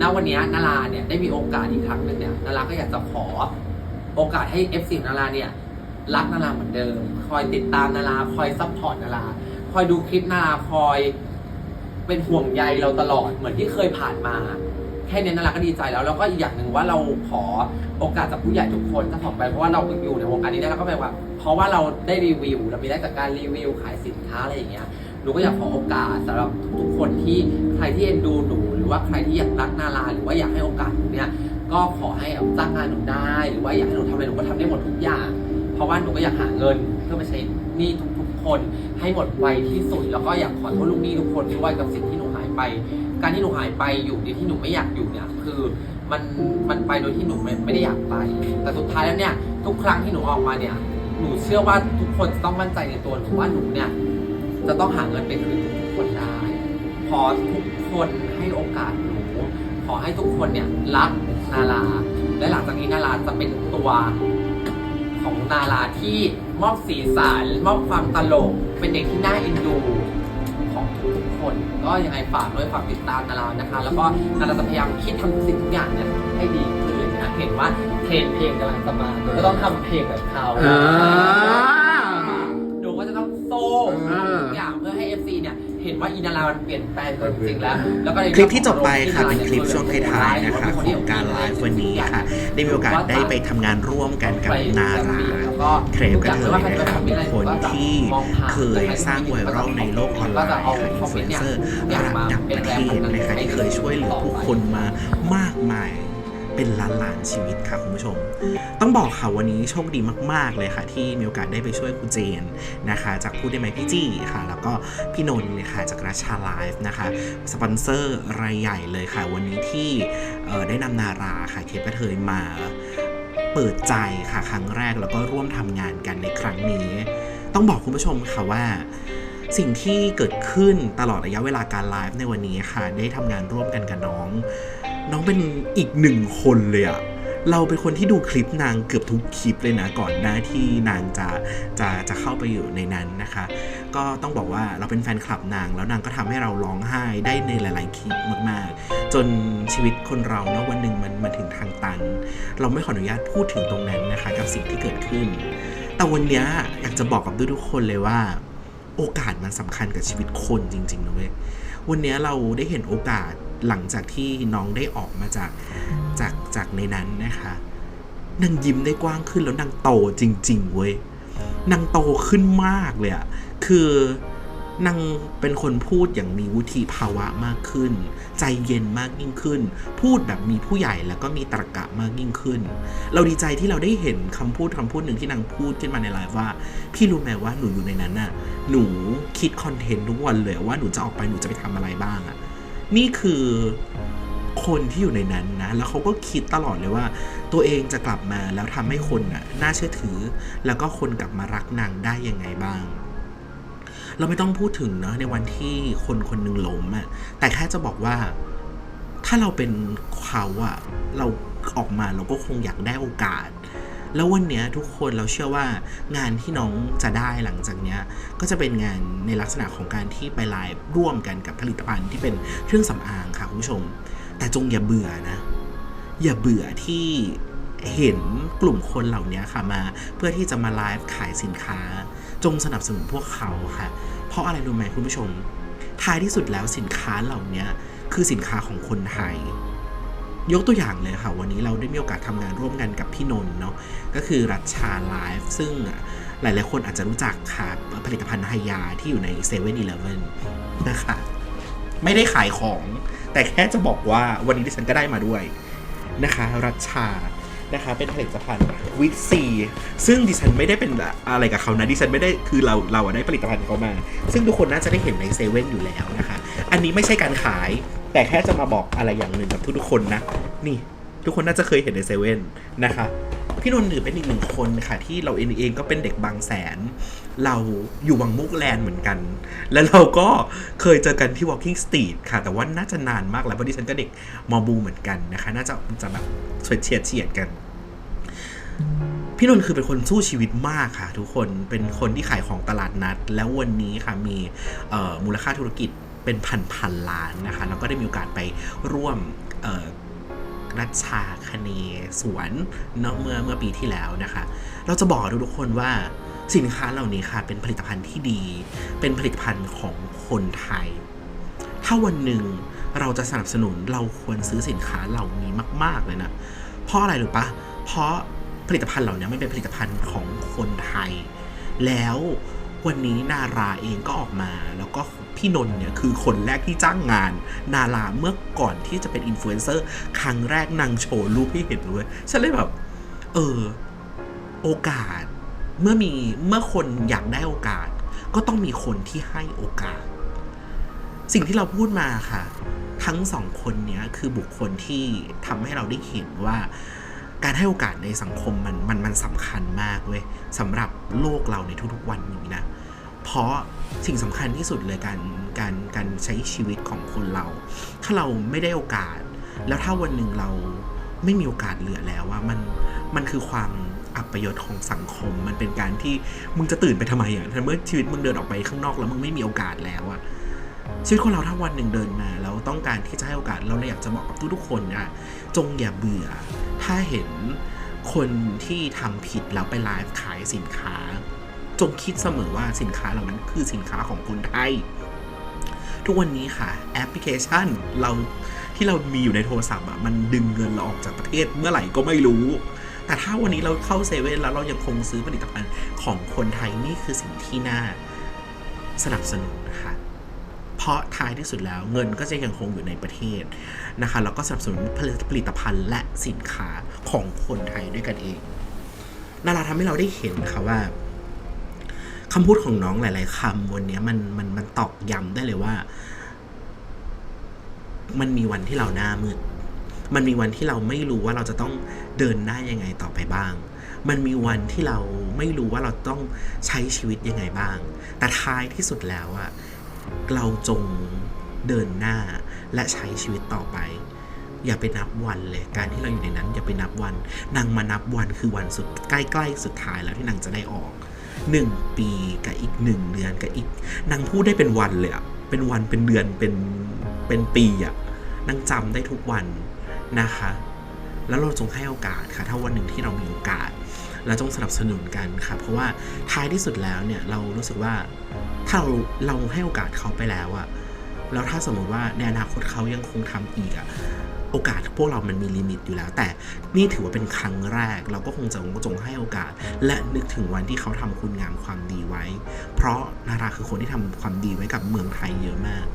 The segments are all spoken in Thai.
ณวันนี้นาราเนี่ยได้มีโอกาสอีกครั้งหนึ่งเนี่ยนาราก็อยากจะขอโอกาสให้ FC ของนาราเนี่ยรักนาราเหมือนเดิม คอยติดตามนาราคอยซัพพอร์ตนาราคอยดูคลิปนาราคอยเป็นห่วงใยเราตลอดเหมือนที่เคยผ่านมา แค่นี้นาราก็ดีใจแล้วแล้วก็อีกอย่างหนึ่งว่าเราขอโอกาสจากผู้ใหญ่ทุกคนถ้าผมไปเพราะว่าเราอยู่ในวงการนี้ได้แล้วก็แบบว่า เพราะว่าเราได้รีวิวเรามีได้จากการรีวิวขายสินค้าอะไรอย่างเงี้ย หนูก็อยากขอโอกาสสำหรับทุกๆคนที่ใครที่เอ็นดูหนูหรือว่าใครที่อยากรักนาราหรือว่าอยากให้โอกาสหนูเนี่ยก็ขอให้เอาจ้างงานหนูได้ หรือว่าอยากให้หนูทำอะไรหนูก็ทำได้หมดทุกอย่าง เพราะว่าหนูก็อยากหาเงินเพื่อมาใช้หนี้ทุกๆ คนให้หมดไวที่สุด แล้วก็อยากขอโทษลูกหนี้ทุกคนด้วยกับสิ่งที่หนูหายไป การที่หนูหายไปอยู่ในที่หนูไม่อยากอยู่เนี่ยคือมันมันไปโดยที่หนูไม่ไม่ได้อยากไป แต่สุดท้ายแล้วเนี่ยทุกครั้งที่หนูออกมาเนี่ยหนูเชื่อว่าทุกคนจะต้องมั่นใจในตัวหนูว่าหนูเนี่ย จะต้องหาเงินไปคืนทุกคนได้ ขอทุกคนให้โอกาสหนู ขอให้ทุกคนเนี่ยรักนารา และหลังจากนี้นาราจะเป็นตัวของนาราที่มอบสีสันมอบความตลก เป็นเด็กที่น่าเอ็นดูของทุกๆคน ก็ยังไงฝากด้วยฝากติดตามนารานะคะ แล้วก็นาราจะพยายามคิดทำสิ่งทุกอย่างเนี่ยให้ดีขึ้นเลยนะเห็นว่าเทรนเพลงกำลังจะมาก็ต้องทำเพลงแบบเขา ว่าอีนารามันเปลี่ยนแปลงไปจริงๆแล้ว แล้วก็ในคลิปที่จบไปค่ะเป็นคลิปช่วงท้ายๆนะคะของการไลฟ์วันนี้ค่ะ ได้มีโอกาสได้ไปทำงานร่วมกันกับนาราเครปกระเทยนะครับคนที่เคยสร้างไวรัลในโลกออนไลน์ค่ะอินฟลูเอนเซอร์ระดับประเทศนะคะที่เคยช่วยเหลือผู้คนมามากมาย เป็นล้านล้านๆชีวิตค่ะคุณผู้ชม ต้องบอกค่ะวันนี้โชคดีมาก ๆ เลยค่ะ ที่มีโอกาสได้ไปช่วยคุณเจนนะคะ จากพูดได้ไหมพี่จี้ค่ะ แล้วก็พี่นนท์เนี่ยค่ะจากราชาไลฟ์นะคะสปอนเซอร์รายใหญ่เลยค่ะ วันนี้ที่ได้นำนาราค่ะเคปกระเทยมาเปิดใจค่ะครั้งแรกแล้วก็ร่วมทำงานกันในครั้งนี้ ต้องบอกคุณผู้ชมค่ะว่าสิ่งที่เกิดขึ้นตลอดระยะเวลาการไลฟ์ในวันนี้ค่ะ ได้ทำงานร่วมกันกับน้อง น้องเป็นอีกหนึ่งคนเลยอะเราเป็นคนที่ดูคลิปนางเกือบทุกคลิปเลยนะก่อนหน้าที่นางจะจะจะเข้าไปอยู่ในนั้นนะคะ ก็ต้องบอกว่าเราเป็นแฟนคลับนาง แล้วนางก็ทำให้เราร้องไห้ได้ในหลาย ๆ คลิปมาก ๆ จนชีวิตคนเราเนาะวันหนึ่งมันมาถึงทางตัน เราไม่ขออนุญาตพูดถึงตรงนั้นนะคะ กับสิ่งที่เกิดขึ้น แต่วันนี้อยากจะบอกกับทุกๆคนเลยว่า โอกาสมันสำคัญกับชีวิตคนจริงๆนะเว้ยวันนี้เราได้เห็นโอกาส หลังจากที่น้องได้ออกมาจากจากจากในนั้นนะคะนางยิ้มได้กว้างขึ้นแล้วนางโตจริง ๆ เว้ยนางโตขึ้นมากเลยอะคือนางเป็นคนพูดอย่างมีวุฒิภาวะมากขึ้น ใจเย็นมากยิ่งขึ้น พูดแบบมีผู้ใหญ่แล้วก็มีตรรกะมากยิ่งขึ้น เราดีใจที่เราได้เห็นคำพูดคำพูดหนึ่งที่นางพูดขึ้นมาในไลฟ์ว่า พี่รู้ไหมว่าหนูอยู่ในนั้นน่ะ หนูคิดคอนเทนต์ทุกวันเลยว่าหนูจะออกไปหนูจะไปทำอะไรบ้างอะ นี่คือคนที่อยู่ในนั้นนะ แล้วเขาก็คิดตลอดเลยว่า ตัวเองจะกลับมาแล้วทำให้คนน่ะน่าเชื่อถือ แล้วก็คนกลับมารักนางได้ยังไงบ้าง เราไม่ต้องพูดถึงเนาะในวันที่คนคนหนึ่งล้มอะแต่แค่จะบอกว่า ถ้าเราเป็นเขาอะเราออกมาเราก็คงอยากได้โอกาส แล้ววันเนี้ยทุกคนเราเชื่อว่างานที่น้องจะได้หลังจากเนี้ยก็จะเป็นงานในลักษณะของการที่ไปไลฟ์ร่วมกันกับผลิตภัณฑ์ที่เป็นเครื่องสำอางค่ะคุณผู้ชม แต่จงอย่าเบื่อนะ อย่าเบื่อที่เห็นกลุ่มคนเหล่านี้ค่ะมา เพื่อที่จะมาไลฟ์ขายสินค้า จงสนับสนุนพวกเขาค่ะ เพราะอะไรรู้ไหมคุณผู้ชม ท้ายที่สุดแล้วสินค้าเหล่านี้คือสินค้าของคนไทย ยกตัวอย่างเลยค่ะ วันนี้เราได้มีโอกาสทำงานร่วมกันกับพี่นนท์เนาะก็คือรัชชาไลฟ์ซึ่งหลายๆคนอาจจะรู้จักค่ะผลิตภัณฑ์ไฮยาที่อยู่ใน7 e เ e ่ e อนะคะไม่ได้ขายของ แต่แค่จะบอกว่าวันนี้ดิฉันก็ได้มาด้วยนะคะ รัชชานะคะเป็นผลิตภัณฑ์วิตซีซึ่งดิฉันไม่ได้เป็นอะไรกับเขานะดิฉันไม่ได้คือเราเราได้ผลิตภัณฑ์เขามา ซึ่งทุกคนน่าจะได้เห็นในเซเว่นอยู่แล้วนะคะ อันนี้ไม่ใช่การขาย แต่แค่จะมาบอกอะไรอย่างหนึ่งกับทุกๆคนนะ นี่ ทุกคนน่าจะเคยเห็นในเซเว่นนะคะพี่นนท์ถือเป็นอีกหนึ่งคนค่ะ ที่เราเองเองก็เป็นเด็กบางแสน เราอยู่วังมุกแลนเหมือนกัน แล้วเราก็เคยเจอกันที่ Walking Street ค่ะ แต่ว่าน่าจะนานมากแล้วเพราะดิฉันก็เด็กมอบูเหมือนกันนะคะ น่าจะจะแบบเฉียดเฉียดกัน พี่นนท์คือเป็นคนสู้ชีวิตมากค่ะ ทุกคนเป็นคนที่ขายของตลาดนัด แล้ววันนี้ค่ะมีมูลค่าธุรกิจ เป็นพันพันๆล้านนะคะ แล้วก็ได้มีโอกาสไปร่วมรัชาคเนสวนเนาะเมื่อเมื่อปีที่แล้วนะคะ เราจะบอกทุกคนว่าสินค้าเหล่านี้ค่ะเป็นผลิตภัณฑ์ที่ดี เป็นผลิตภัณฑ์ของคนไทย ถ้าวันหนึ่งเราจะสนับสนุนเราควรซื้อสินค้าเหล่านี้มาก ๆ เลยนะ เพราะอะไรหรือปะ เพราะผลิตภัณฑ์เหล่านี้ไมันเป็นผลิตภัณฑ์ของคนไทย แล้ว วันนี้นาราเองก็ออกมา แล้วก็พี่นนท์เนี่ยคือคนแรกที่จ้างงาน นาราเมื่อก่อนที่จะเป็นอินฟลูเอนเซอร์ครั้งแรกนางโชว์รูปให้เห็นเลยฉันเลยแบบ เออ โอกาส เมื่อมีเมื่อคนอยากได้โอกาส ก็ต้องมีคนที่ให้โอกาส สิ่งที่เราพูดมาค่ะ ทั้งสองคนเนี้ยคือบุคคลที่ทำให้เราได้เห็นว่า การให้โอกาสในสังคมมันมันมันสำคัญมากเว้ยสำหรับโลกเราในทุกๆวันนี้นะ เพราะสิ่งสำคัญที่สุดเลยการการการใช้ชีวิตของคนเรา ถ้าเราไม่ได้โอกาส แล้วถ้าวันหนึ่งเราไม่มีโอกาสเหลือแล้วว่ามันมันคือความอัปยศของสังคม มันเป็นการที่มึงจะตื่นไปทำไมอะถ้าเมื่อชีวิตมึงเดินออกไปข้างนอกแล้วมึงไม่มีโอกาสแล้วอะชีวิตของเราถ้าวันหนึ่งเดินมาแล้วต้องการที่จะให้โอกาสเราเลยอยากจะบอกกับทุกๆคนนะจงอย่าเบื่อ ถ้าเห็นคนที่ทำผิดแล้วไปไลฟ์ขายสินค้า จงคิดเสมอว่าสินค้าเหล่านั้นคือสินค้าของคนไทย ทุกวันนี้ค่ะ แอปพลิเคชันเราที่เรามีอยู่ในโทรศัพท์อะมันดึงเงินเราออกจากประเทศเมื่อไหร่ก็ไม่รู้ แต่ถ้าวันนี้เราเข้าเซเว่นแล้วเรายังคงซื้อผลิตภัณฑ์ของคนไทยนี่คือสิ่งที่น่าสนับสนุนนะคะ เพราะท้ายที่สุดแล้วเงินก็จะยังคงอยู่ในประเทศนะคะแล้วก็สนับสนุนผลิตผลิตภัณฑ์และสินค้าของคนไทยด้วยกันเองนาราทำให้เราได้เห็นนะคะว่าคำพูดของน้องหลาย ๆคำวันนี้มันมันมันตอกย้ำได้เลยว่า มันมีวันที่เราหน้ามืดมันมีวันที่เราไม่รู้ว่าเราจะต้องเดินหน้ายังไงต่อไปบ้าง มันมีวันที่เราไม่รู้ว่าเราต้องใช้ชีวิตยังไงบ้าง แต่ท้ายที่สุดแล้วอะ เราจงเดินหน้าและใช้ชีวิตต่อไป อย่าไปนับวันเลยการที่เราอยู่ในนั้น อย่าไปนับวันนางมานับวันคือวันสุดใกล้ๆสุดท้ายแล้วที่นางจะได้ออกหนึ่งปีกับอีกหนึ่งเดือนกับอีกนางพูดได้เป็นวันเลยอะเป็นวันเป็นเดือนเป็นเป็นปีอะนางจำได้ทุกวันนะคะ แล้วเราจงให้โอกาสค่ะ ถ้าวันหนึ่งที่เรามีโอกาส เราจงสนับสนุนกันค่ะ เพราะว่าท้ายที่สุดแล้วเนี่ยเรารู้สึกว่าถ้าเราเราให้โอกาสเขาไปแล้วอะแล้วถ้าสมมติว่าในอนาคตเขายังคงทำอีกอะโอกาสพวกเรามันมีลิมิตอยู่แล้ว แต่นี่ถือว่าเป็นครั้งแรก เราก็คงจะจงให้โอกาส และนึกถึงวันที่เขาทำคุณงามความดีไว้ เพราะนาราคือคนที่ทำความดีไว้กับเมืองไทยเยอะมาก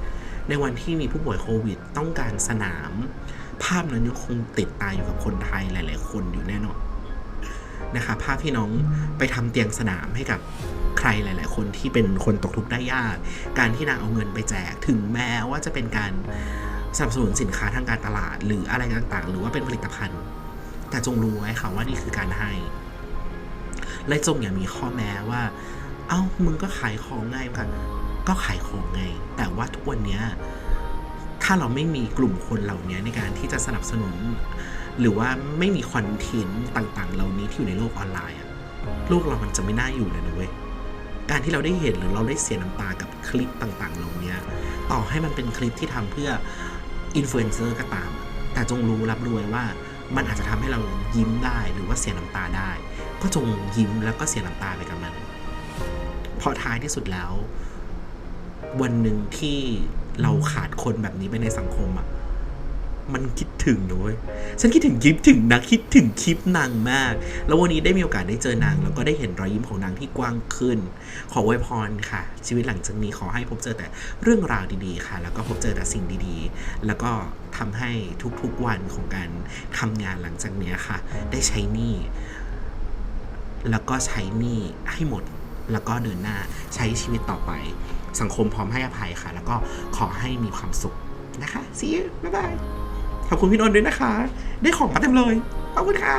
ในวันที่มีผู้ป่วยโควิดต้องการสนาม ภาพนั้นยังคงติดตาอยู่กับคนไทยหลาย ๆ คนอยู่แน่นอน นะคะภาพที่น้องไปทำเตียงสนามให้กับใครหลาย ๆ คนที่เป็นคนตกทุกข์ได้ยาก การที่นางเอาเงินไปแจกถึงแม้ว่าจะเป็นการสนับสนุนสินค้าทางการตลาด หรืออะไรต่าง ๆ หรือว่าเป็นผลิตภัณฑ์ แต่จงรู้ไว้ค่ะว่านี่คือการให้และจงอย่ามีข้อแม้ว่า เอ้ามึงก็ขายของไงกันก็ขายของไง แต่ว่าทุกวันเนี้ยถ้าเราไม่มีกลุ่มคนเหล่านี้ในการที่จะสนับสนุน หรือว่าไม่มีคอนเทนต์ต่างๆ เหล่านี้ที่อยู่ในโลกออนไลน์อะโลกเรามันจะไม่น่าอยู่เลยนะเว้ยการที่เราได้เห็นหรือเราได้เสียน้ำตากับคลิปต่างๆ เหล่านี้ต่อให้มันเป็นคลิปที่ทำเพื่ออินฟลูเอนเซอร์ก็ตาม แต่จงรู้รับรู้ไว้ว่ามันอาจจะทำให้เรายิ้มได้หรือว่าเสียน้ำตาได้ ก็จงยิ้มแล้วก็เสียน้ำตาไปกับมันเพราะท้ายที่สุดแล้ว วันหนึ่งที่เราขาดคนแบบนี้ไปในสังคมอะ มันคิดถึงนะเว้ยฉันคิดถึงคลิปถึงนะคิดถึงคลิปนางมาก แล้ววันนี้ได้มีโอกาสได้เจอนาง แล้วก็ได้เห็นรอยยิ้มของนางที่กว้างขึ้น ขออวพรค่ะ ชีวิตหลังจากนี้ขอให้พบเจอแต่เรื่องราวดีๆค่ะ แล้วก็พบเจอแต่สิ่งดีๆ แล้วก็ทำให้ทุกๆวันของการทำงานหลังจากนี้ค่ะ ได้ใช้หนี้แล้วก็ใช้หนี้ให้หมดแล้วก็เดินหน้าใช้ชีวิตต่อไป สังคมพร้อมให้อภัยค่ะ แล้วก็ขอให้มีความสุขนะคะ see you บ๊ายบาย ขอบคุณพี่นนท์ด้วยนะคะ ได้ของมาเต็มเลย ขอบคุณค่ะ